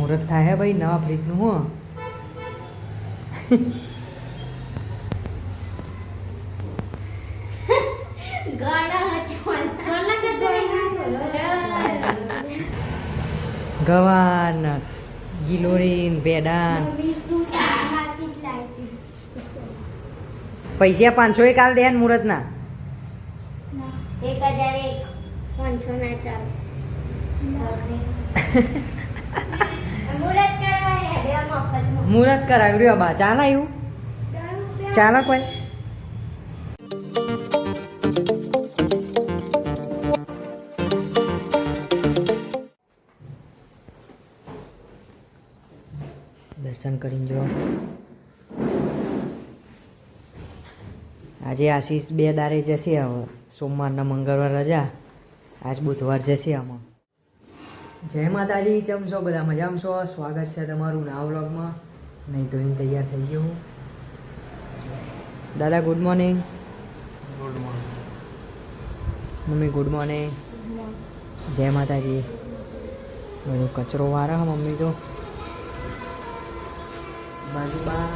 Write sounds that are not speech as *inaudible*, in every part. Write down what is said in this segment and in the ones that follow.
મુહૂર્ત થાય હે ભાઈ નવા ફ્રીજનું હું. ગવાન ગિલોરીન ભેડાન પૈસા પાંચસો એક કાલ દે ને મુહૂર્તના? એક હજાર એક. પાંચસો ના ચાલ *laughs* મુહૂર્ત કરવા હેડે મફતમાં મુહૂર્ત કરાવ્યું રહ્યો બા. ચા લાવ્યું? ચા ના કોઈ દર્શન કરીને જો આજે આશીષ બે દારે જશે હવે. સોમવારના મંગળવાર રજા. આજ બુધવાર જશે આમાં. જય માતાજી ચમશો બધા મજામાં છો? સ્વાગત છે તમારું નાવ વ્લોગમાં. નહીં ધોઈને તૈયાર થઈ ગયો હું. દાદા good morning good morning mummy good morning જય માતાજી. બધો કચરો વારા હા મમ્મી તો. બાજુબા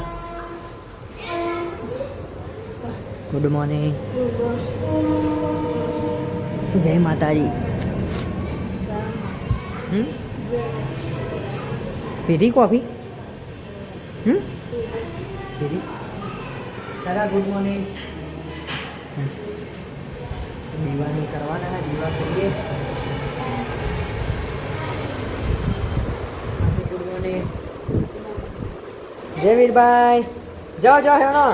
ગુડ મોર્નિંગ જય માતાજી. પીધી કોફી? હમ? પીધી દાદા ગુડ મોર્નિંગ દીવાની કરવાના દીવા કરીએ. ગુડ મોર્નિંગ જય વીરભાઈ. જાઓ જાઓ હેણો.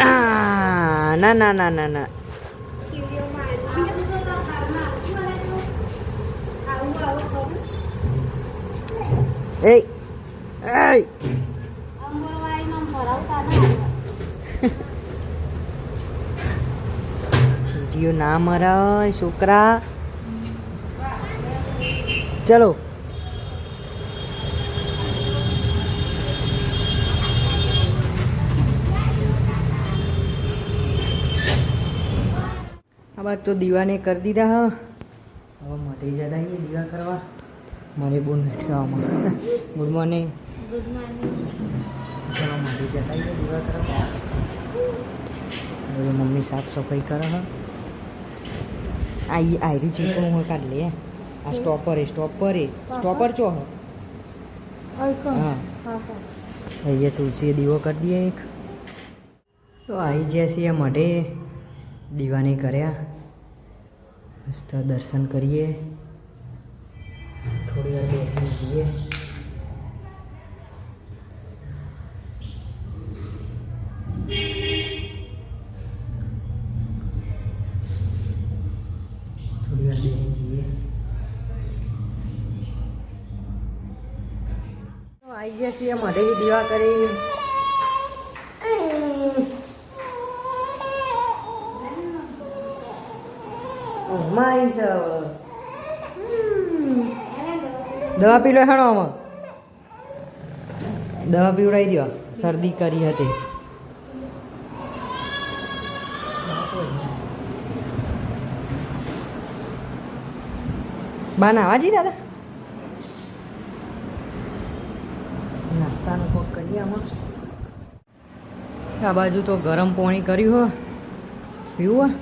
આ, ના ના ના ના ના. એ Ei! ચીટીઓ ના મરાય છોકરા ચલો આ વાત તો દીવાને કરી દીધા હા. હવે મટી જતા દીવા કરવા. મારી બોન બેઠવામાં ગુડ મોર્નિંગ ગુડ મોર્નિંગ જતા દીવા મમ્મી સાફ સફાઈ કરે હા. આ ઈ આયરી તો હું કાઢ લે આ સ્ટોપર એ સ્ટોપર એ. સ્ટોપર ચો હા? અહીંયા તુલસીએ દીવો કરી દઈએ એક. તો આવી જ્યાં છીએ મઢે દીવાની કર્યા. મસ્ત દર્શન કરીએ. થોડી વાર બેસી જઈએ. થોડી વાર બેસીને જઈએ. આવી દીવા કરી. હવે. દવા પી લો હેણો આમાં. દવા પીવડાવી દો શરદી કરી હતી બા ના જી દાદા? નાસ્તાનો કોક કરીએ આમાં. આ બાજુ તો ગરમ પાણી કર્યું હો. પીવું હો.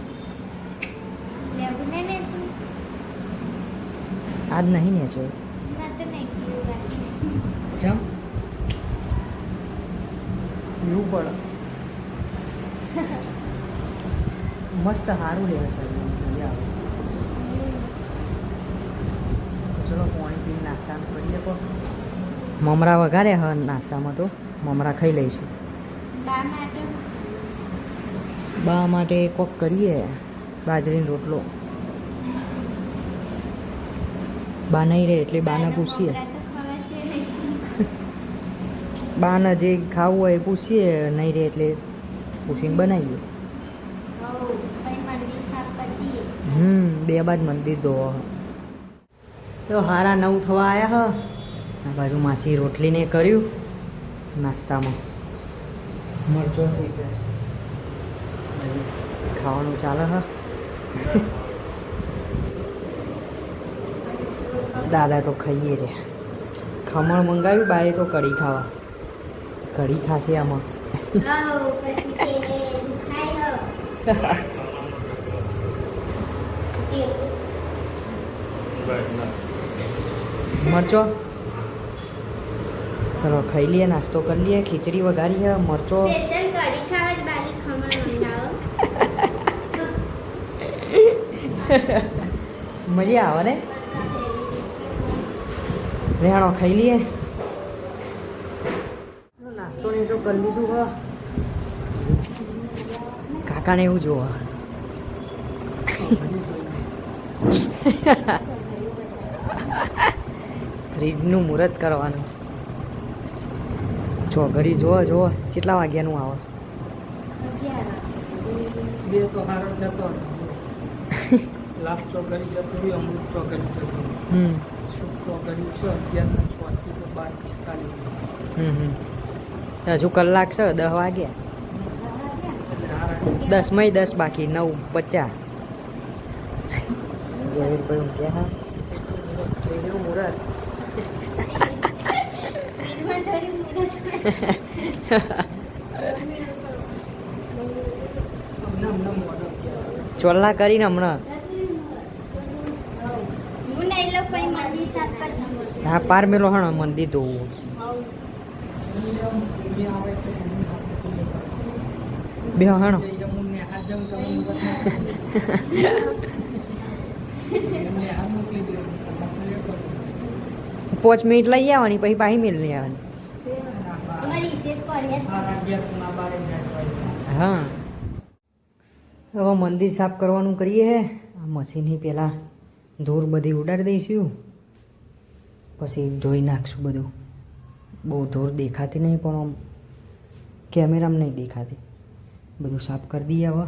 આજ નહીં ને જો ના તો નહીં પીવું જમ પીવું પણ મસ્ત સારું રહે શરીર મજા આવે. ચલો પાણી પીને નાસ્તાનું કરીએ પણ. મમરા વઘારે હ નાસ્તામાં તો. મમરા ખાઈ લઈશું. બા માટે? બા માટે કોક કરીએ બાજરીનો રોટલો. બા નહીં રહે એટલે બાને પૂછીએ મમરા તો ખવાશે નહીં બાને જે ખાવું હોય પૂછીએ નહીં રહે એટલે પૂછીને બનાવીએ. હમ, બે બાદ મંદિર ધોવો તો હારા નવ થવા આવ્યા હ. આ બાજુ માસી રોટલીને કર્યું નાસ્તામાં. મરચો ખાવાનું ચાલે હ. દાદા તો ખાઈએ રે. ખમણ મંગાવ્યું, બાએ તો કઢી ખાવા. કઢી ખાશે આમાં. *laughs* મરચો. ચલો ખાઈ લઈએ નાસ્તો કરી લઈએ ખીચડી વઘારી હે મરચો. સ્પેશિયલ કઢી ખાવા જ બાલી ખમણ મંગાવો. *laughs* મજા આવે ને? રેહાણો ખાઈ લઈએ. નાસ્તો ને તો કરી લીધું હા કાકાને એવું જોવા. ફ્રીજનું મુહૂર્ત કરવાનું. જો ઘડી જોવો જોવો કેટલા વાગ્યાનું આવે. બે તો હારો જતો લાભ ચોકડી જતો રહ્યો અમૃત ચોકડી જતો હમ. સુખ ચોકડી છે? અગિયાર છ થી તો બાર પિસ્તાલીસ. હમ હમ. હજુ કલાક છે દસ વાગ્યા. દસ મય દસ બાકી નવ પચાસ. ઝવેરભાઈ ઊંઘ્યા હા મુરત ચોલ્લા કરીને હમણાં. હું પાર મેલો હણ આવે તો બે હણ. પાંચ મિનિટ લઈ આવવાની, પછી પાછી મિનિટ લઈ આવવાની. હા. હવે મંદિર સાફ કરવાનું કરીએ હે. આ મશીનની પહેલાં ધૂળ બધી ઉડાડી દઈશું. પછી ધોઈ નાખશું બધું. બહુ ધૂળ દેખાતી નહીં, પણ આમ કેમેરામાં નહીં દેખાતી. બધું સાફ કરી દઈએ હવે.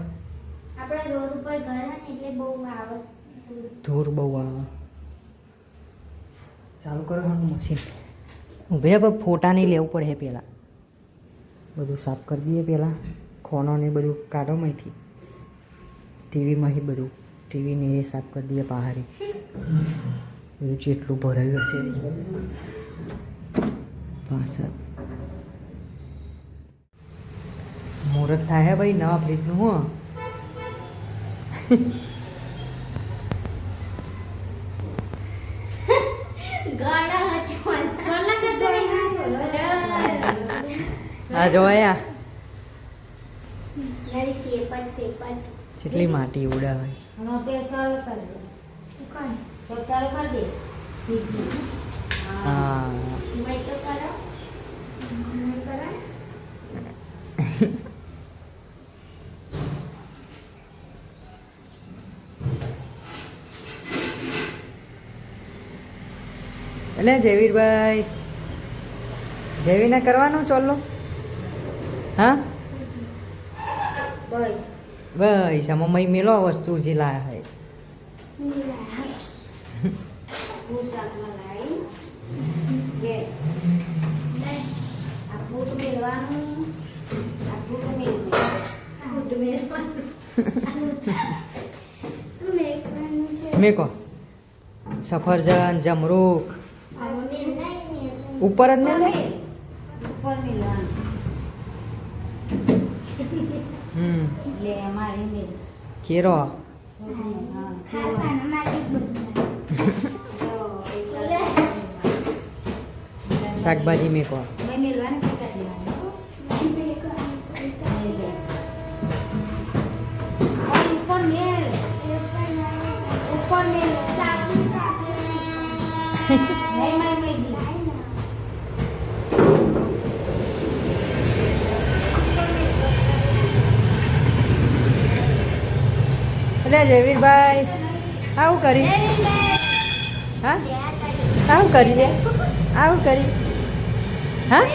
આપણે રોડ ઉપર ઘર હે ને એટલે બહુ આવે ધૂળ બહુ આવે. ચાલુ કરવાનું મશીન. ઊભી રહ્યા પણ ફોટા નહીં લેવું પડે પહેલાં બધું સાફ કરી દઈએ પહેલાં ખોનોને બધું કાઢો માંથી ટીવીમાંથી બધું. ટીવીને એ સાફ કરી દઈએ પહાડી બધું જેટલું ભરાયું હશે. પાછળ. મુહૂર્ત થાય હે ભાઈ નવા ફ્રીજનું હો. આ જોયા જેટલી માટી ઉડાવે. હવે બે ચાલુ કરી દે. દુકાન તો ચાલુ કરી દે. હા મેં તો કરો મેં કરો એટલે જયવીરભાઈ. જયવીરને કરવાનું ચોલ્લો? હા? બસ. બસ આમાં મય મેલો વસ્તુ જે લાયા હોય. મેકો. સફરજન લાવી ઉપર જ ઉપર હમ. અમારી મેળ કેરો શાકભાજી મેકો. એટલે જયવીરભાઈ, આવું કરી. હા? આવું કરી લે આવું કરી. હા?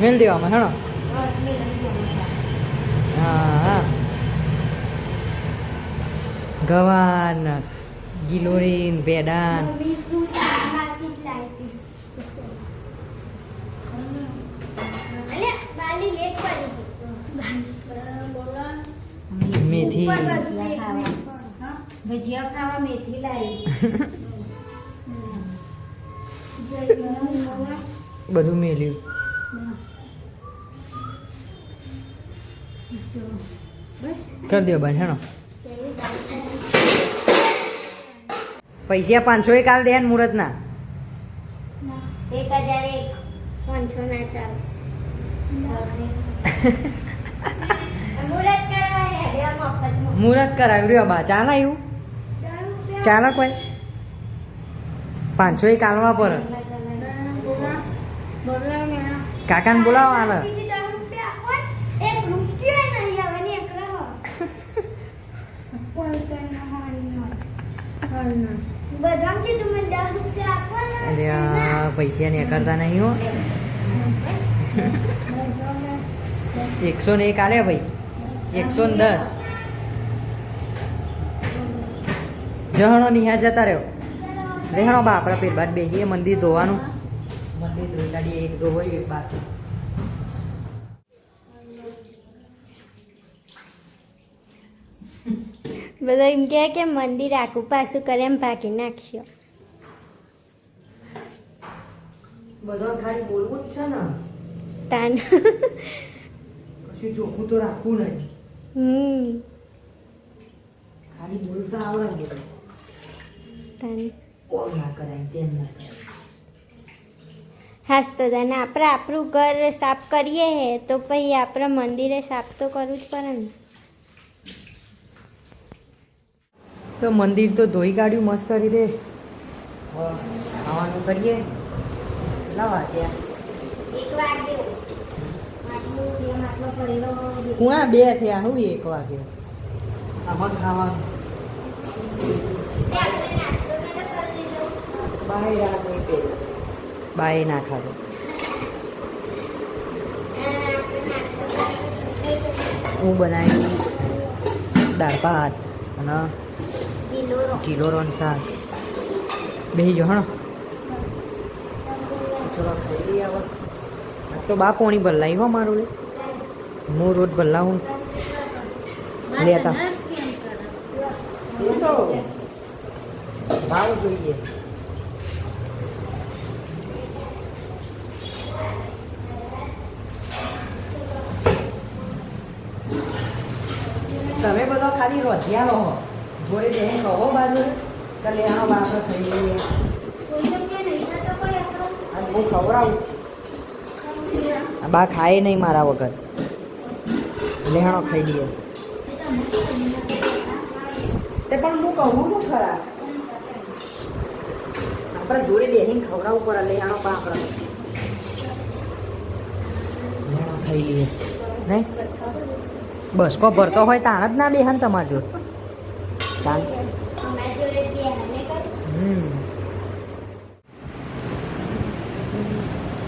મેલ દેવામાં હેણો. હા ગવાન, ગિલોરીન બેડાન મેથી. ભજીયા ખાવા. મેથી લાવી. બધું મેલ્યું. બસ કરી દો બસ હેણો. પૈસા પાંચસો એ કાલ દે મુહૂર્તના એક હજાર એક. પાંચસો ના ચાલે. *laughs* મુહૂર્ત મુહૂર્ત કરાવ્યું રહ્યો બા. ચાલે આવ્યું ચાલે કોઈ પાંચસો એ આલવા પર. કાકાને બોલાવો હાલ બધા કીધું મને દસ રૂપિયા આપવાના અરે આ, પૈસા ને કરતા નહીં હો. એકસો ને એક આલે ભાઈ. એકસો ને દસ. જહણો નિહાર જતા રહ્યો. રહેણો બા આપણા પેટ બાદ બેસીએ મંદિર ધોવાનું. મંદિર ધોઈ કાઢીએ એક ધોવાયું એક બાકી. બધા એમ કહે કે મંદિર આખું પાછું કરે એમ ભાગી નાખ્યો. બધો ખાલી બોલવું જ છે ને. તાન. કશું ચોખ્ખું તો રાખવું નહીં. હમ. ખાલી બોલતા આવડે બધું. તાન ઓમ ના કરાય તેમ ના કરાય હાસ તો તને આપણે આપણું ઘર સાફ કરીએ હે તો પછી આપણે મંદિરે સાફ તો કરવું જ પડે ને. તો મંદિર તો ધોઈ કાઢ્યું મસ્ત રીતે દે. ખાવાનું કરીએ? કેટલા વાગ્યા? એક વાગ્યો આટલું બે માટલો પડેલો પૂણા બે થયા હું એક વાગે આમાં ખાવાનું આપણે નાસ્તો નતો કરી લીધો બાય ના ખાધો. હું બનાવી દાળ ભાત અને કિલો રોન શાક. બેસી જો હણો. તો બા પોણી ભરલાઈ હો મારું હું રોજ ભરલાવું લેતા. તો ભાવ જોઈએ. ખાલી રોધિયા રહો જોડે બેન કહો બાજુ. કે લે આવો આપણે ખાઈ લઈએ કોઈ તો કે નહીં થતો કોઈ આપણો અને હું ખવડાવું. બા ખાય નહીં મારા વગર. લેહાણો ખાઈ લઈએ તે પણ હું કહું છું ખરા? આપણે જોડે બેહીને ખવડાવવું પડે લેહાણો પણ આપણે. લેહાણો ખાઈ લઈએ નહીં? બસ કો ભરતો હોય, તાણ જ ના બેહન તમારી કર્યું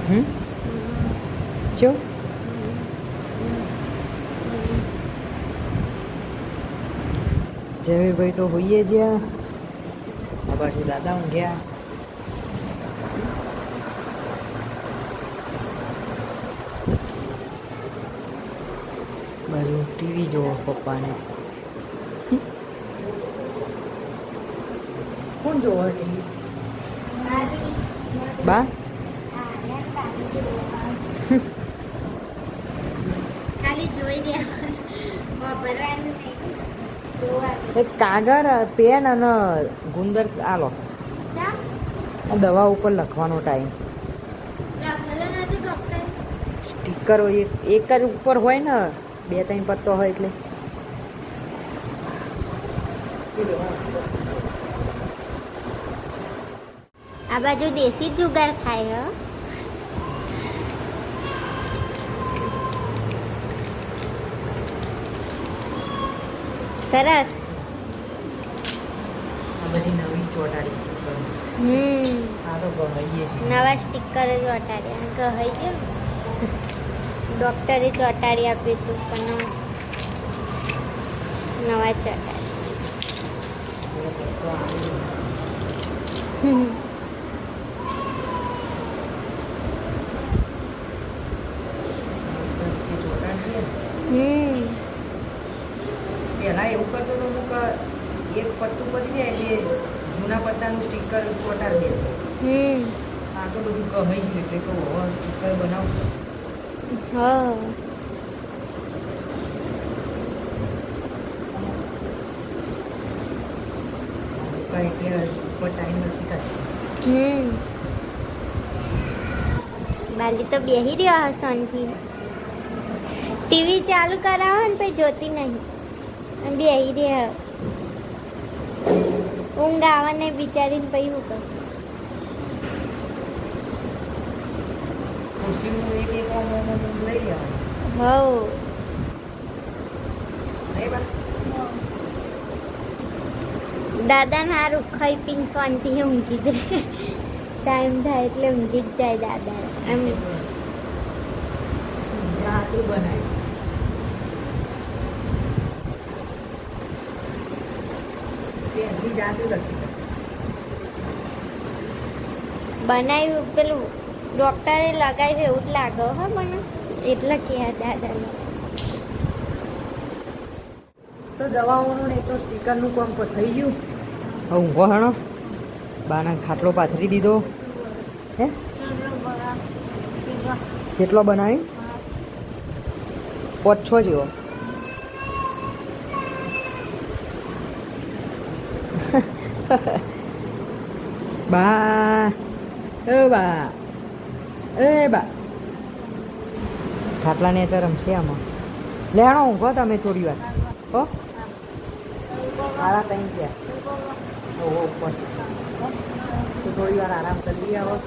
હમ. ચો ઝવેરભાઈ તો હોઈએ જ્યાં. આ બાજુ દાદા ઊંઘ્યા બાજુ ટીવી જોવો પપ્પાને. કોણ જોવો ટીવી? બા? કાગળ પેન અને ગુંદર આલો. દવા ઉપર લખવાનો ટાઈમ સ્ટીકર એક એક જ ઉપર હોય ને. બે ત્રણ પત્તો હોય એટલે. આ બાજુ દેશી જ જુગાર થાય હો. સરસ. આ બધી નવી ચોટાડી સ્ટીકર હમ. આ તો છે નવા સ્ટીકર જ વટાડ્યા ગયો ડોક્ટરે ચોટાડી આપ્યું હતું પણ નવા ચોટાડી. હમ. પહેલાં એવું કરતો હતો હું એક પત્તું પતી જાય એટલે જૂના પત્તાનું સ્ટીકર ચોટાડી દે. હમ. આ તો બધું કહી ગયું એટલે કહું હવે સ્ટીકર બનાવશું હા હમ. બાલી તો બેહી રહ્યો હશે ટીવી ચાલુ કરાવો ને પછી જોતી નહીં. બેહી રહ્યા. ઊંઘ આવે ને બિચારીને પછી હું કરું ખુરશીનું એક બા દાદાને હારું ખાઈ પીને શાંતિ ઊંઘી જ રહે. ટાઈમ થાય એટલે ઊંઘી જ જાય દાદા. એમ. જાતું બનાય. પેલી બનાવ્યું પેલું ડોક્ટરે લગાવ્યું એવું જ લાગે હો મને. એટલે કે દાદાને. તો દવાઓનું ને તો સ્ટીકરનું કામ પર થઈ ગયું. હવે ઊંઘો હણો. બાના ખાટલો પાથરી દીધો. હે? કેટલો બનાવી? પાંચ છ જેવો. *laughs* બા. બા. એ બા. ખાટલા ને રમશે આમાં. લેણો ઊંઘો તમે થોડી વાર. હો? સારા ટાઈમ ગયા ઓહો ઉપર તો થોડી વાર આરામ કરી લઈએ હવે?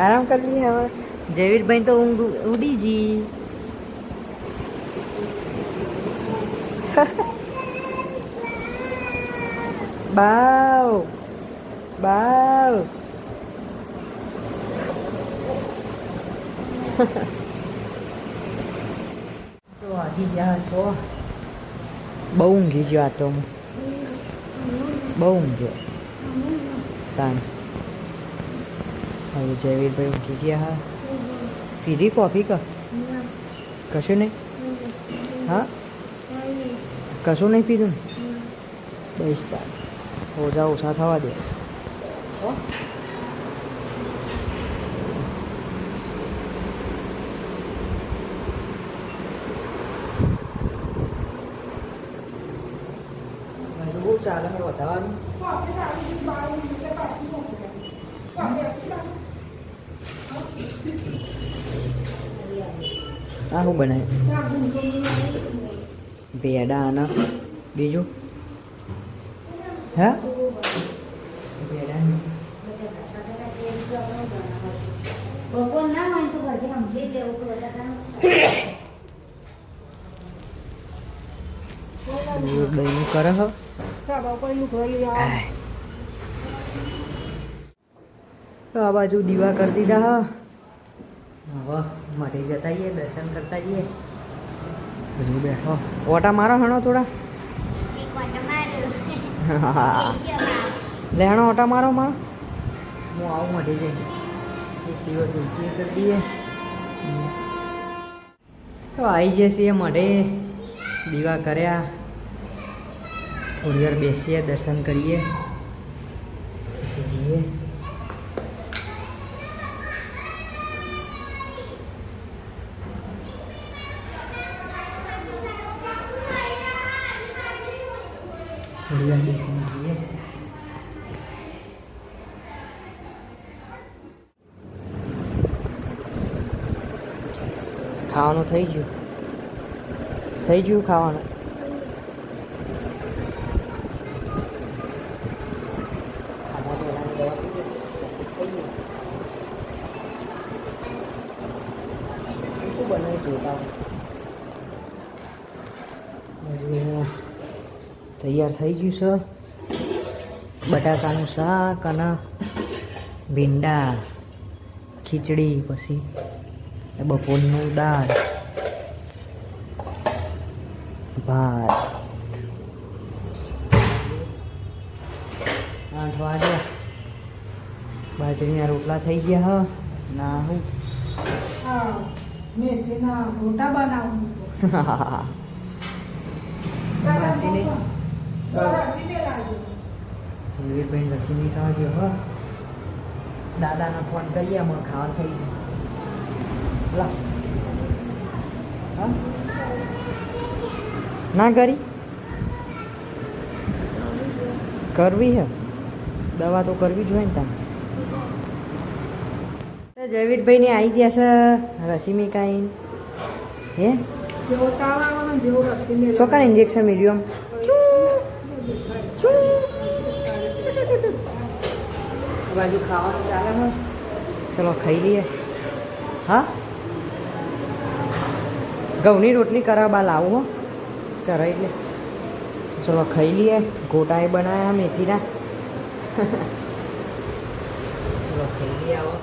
આરામ કરી લઈએ હવે. જયવીરભાઈ તો ઊંઘ ઉડી જી. બાવ. બાવ તો વાગી ગયા છો બહુ ઊંઘી ગયો આ તો હું. બહુ ઊંઘ્યો તાન હવે જયવીરભાઈ ઊંઘી ગયા હા. પીધી કોફી ક? કશું નહીં? હા? કશું નહીં પીધું બસ તાર ઓછા ઓછા થવા દે હો? હજુ બહુ ચાલે છે વધારવાનું આ શું બનાવે ભેડા અને બીજું હે ભેડા દહીં કરે હો આય. તો આ બાજુ દીવા કરી દીધા હા. હવે માટે જતા જઈએ દર્શન કરતા જઈએ હજુ બેઠો. ઓટા મારો હણો થોડા. એક વાર મારું. *laughs* લે હણો ઓટા મારો મારો. હું આવું માટે જઈ એક દિવસ તુલસી કરી દઈએ. તો આવી જશે મળે દીવા કર્યા. થોડી વાર બેસીએ દર્શન કરીએ પછી જઈએ થોડી વાર જઈએ ખાવાનું થઈ ગયું થઈ ગયું ખાવાનું ખાધા પહેલાંની દવા પીએ, પછી ખાઈએ. શું શું બનાવી તૈયાર થઈ ગયું છે. બટાકાનું શાક અને ભીંડા, ખીચડી, પછી બપોરનું દાળ, ભાત. આઠ વાગ્યા બાજરીના રોટલા થઈ ગયા હ. ના હું. મેથીના રોટા બનાવું માસીને જયવીરભાઈ રસી નહીં ખાવા હા. દાદાને ફોન કરીએ અમે ખાવા થઈ ગયું. લા. હા? ના કરી? કરવી હે? દવા તો કરવી જોઈએ ને તારે. જયવીરભાઈને આવી ગયા છે રસી મેકાઈને હે? જેવો તાવ આવે ને જેવો રસી મેળવે. ચોક્કસ ઇન્જેક્શન મીડિયમ આમ બાજુ ખાવાનું ચાલે હોય ચલો ખાઈ લઈએ. હા? ઘઉંની રોટલી કરાવવા બા લાવું હો. ચરાઈ એટલે. ચલો ખાઈ લઈએ. ગોટાએ બનાવ્યા મેથીના. *laughs* ચલો ખાઈ લઈએ આવો.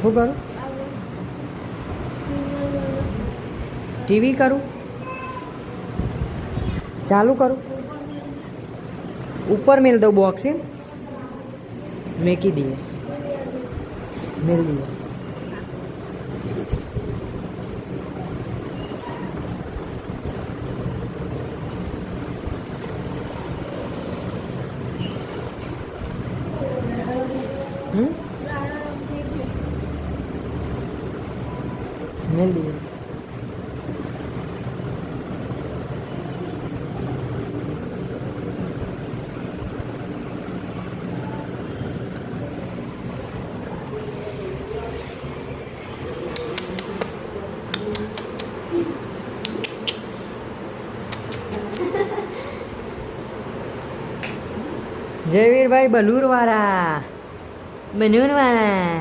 શું કરું ટીવી કરું ચાલુ કરું ઉપર મેલ દો બોક્સ એમ મેકી દઈએ મેલ દઈએ હમ મેલ દઈએ જયવીરભાઈ બલૂર વાળા બનૂર વાળા